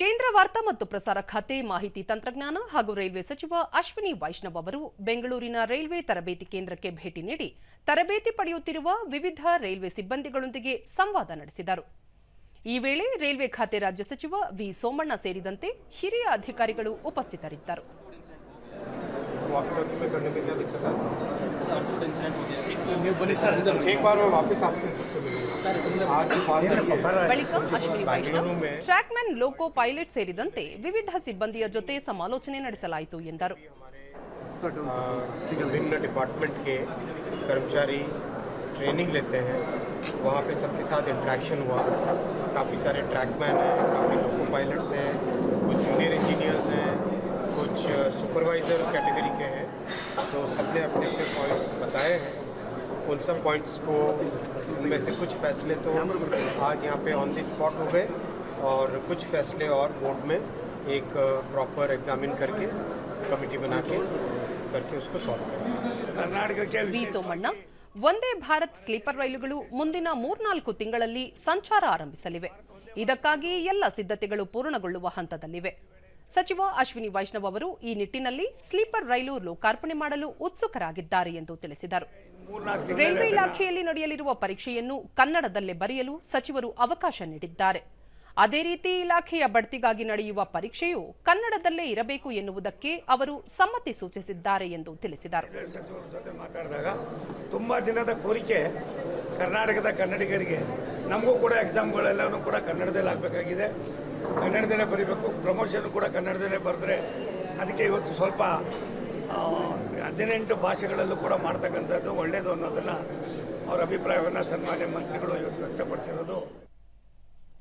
ಕೇಂದ್ರ ವಾರ್ತಾ ಮತ್ತು ಪ್ರಸಾರ ಖಾತೆ, ಮಾಹಿತಿ ತಂತ್ರಜ್ಞಾನ ಹಾಗೂ ರೈಲ್ವೆ ಸಚಿವ ಅಶ್ವಿನಿ ವೈಷ್ಣವ್ ಅವರು ಬೆಂಗಳೂರಿನ ರೈಲ್ವೆ ತರಬೇತಿ ಕೇಂದ್ರಕ್ಕೆ ಭೇಟಿ ನೀಡಿ ತರಬೇತಿ ಪಡೆಯುತ್ತಿರುವ ವಿವಿಧ ರೈಲ್ವೆ ಸಿಬ್ಬಂದಿಗಳೊಂದಿಗೆ ಸಂವಾದ ನಡೆಸಿದರು. ಈ ವೇಳೆ ರೈಲ್ವೆ ಖಾತೆ ರಾಜ್ಯ ಸಚಿವ ವಿ ಸೋಮಣ್ಣ ಸೇರಿದಂತೆ ಹಿರಿಯ ಅಧಿಕಾರಿಗಳು ಉಪಸ್ಥಿತರಿದ್ದರು. एक बार मैं वापस आपसे सबसे मिलूंगा आज जो बात है ಬಳಿಕ ಅಶ್ವಿನಿ ವೈಷ್ಣವ್ ಬೆಂಗಳೂರು ಮೇ ಟ್ರ್ಯಾಕ್ಮನ್ ಲೋಕೋ ಪೈಲಟ್ ಸೇರಿದಂತೆ ವಿವಿಧ ಸಿಬ್ಬಂದಿಯ ಜೊತೆ ಸಮಾಲೋಚನೆ ನಡೆಸಲಾಯಿತು ಎಂದರು अ, विभिन्न डिपार्टमेंट के कर्मचारी ट्रेनिंग लेते हैं वहाँ पे सबके साथ इंटरेक्शन हुआ काफ़ी सारे ट्रैकमैन हैं काफ़ी लोको पायलट्स हैं कुछ जूनियर इंजीनियर्स हैं कुछ सुपरवाइज़र कैटेगरी के हैं तो सबने अपने अपने पॉइंट्स बताए हैं उन सब पॉइंट्स को उनमें से कुछ फैसले तो आज यहाँ पे ऑन द स्पॉट हो गए और कुछ फैसले और बोर्ड में एक प्रॉपर एग्जामिन करके कमेटी बना के करके उसको सॉल्व करेंगे ಕರ್ನಾಟಕಕ್ಕೆ ವಿ ಸೋಮಣ್ಣ ವಂದೇ ಭಾರತ್ ಸ್ಲೀಪರ್ ರೈಲುಗಳು ಮುಂದಿನ ಮೂರ್ನಾಲ್ಕು ತಿಂಗಳಲ್ಲಿ ಸಂಚಾರ ಆರಂಭಿಸಲಿವೆ ಇದಕ್ಕಾಗಿ ಎಲ್ಲ ಸಿದ್ಧತೆಗಳು ಪೂರ್ಣಗೊಳ್ಳುವ ಹಂತದಲ್ಲಿವೆ ಸಚಿವ ಅಶ್ವಿನಿ ವೈಷ್ಣವ್ ಅವರು ಈ ನಿಟ್ಟಿನಲ್ಲಿ ಸ್ಲೀಪರ್ ರೈಲು ಲೋಕಾರ್ಪಣೆ ಮಾಡಲು ಉತ್ಸುಕರಾಗಿದ್ದಾರೆ ಎಂದು ತಿಳಿಸಿದರು. ರೈಲ್ವೆ ಇಲಾಖೆಯಲ್ಲಿ ನಡೆಯಲಿರುವ ಪರೀಕ್ಷೆಯನ್ನು ಕನ್ನಡದಲ್ಲೇ ಬರೆಯಲು ಸಚಿವರು ಅವಕಾಶ ನೀಡಿದ್ದಾರೆ. ಅದೇ ರೀತಿ ಇಲಾಖೆಯ ಬಡ್ತಿಗಾಗಿ ನಡೆಯುವ ಪರೀಕ್ಷೆಯು ಕನ್ನಡದಲ್ಲೇ ಇರಬೇಕು ಎನ್ನುವುದಕ್ಕೆ ಅವರು ಸಮ್ಮತಿ ಸೂಚಿಸಿದ್ದಾರೆ ಎಂದು ತಿಳಿಸಿದರು. ಸಚಿವರ ಜೊತೆ ಮಾತಾಡಿದಾಗ ತುಂಬಾ ದಿನದ ಕೋರಿಕೆ ಕರ್ನಾಟಕದ ಕನ್ನಡಿಗರಿಗೆ. ನಮಗೂ ಕೂಡ ಎಕ್ಸಾಮ್ಗಳೆಲ್ಲವೂ ಕೂಡ ಕನ್ನಡದಲ್ಲಿ ಆಗಬೇಕಾಗಿದೆ. ಕನ್ನಡದಲ್ಲೇ ಬರೀಬೇಕು ಪ್ರಮೋಷನ್ ಕೂಡ ಕನ್ನಡದಲ್ಲೇ ಬರೆದ್ರೆ ಅದಕ್ಕೆ ಇವತ್ತು ಸ್ವಲ್ಪ ಹದಿನೆಂಟು ಭಾಷೆಗಳಲ್ಲೂ ಕೂಡ ಮಾಡ್ತಕ್ಕಂಥದ್ದು ಒಳ್ಳೆಯದು ಅನ್ನೋದನ್ನು ಅವರ ಅಭಿಪ್ರಾಯವನ್ನು ಸನ್ಮಾನ್ಯ ಮಂತ್ರಿಗಳು ಇವತ್ತು ವ್ಯಕ್ತಪಡಿಸಿರೋದು.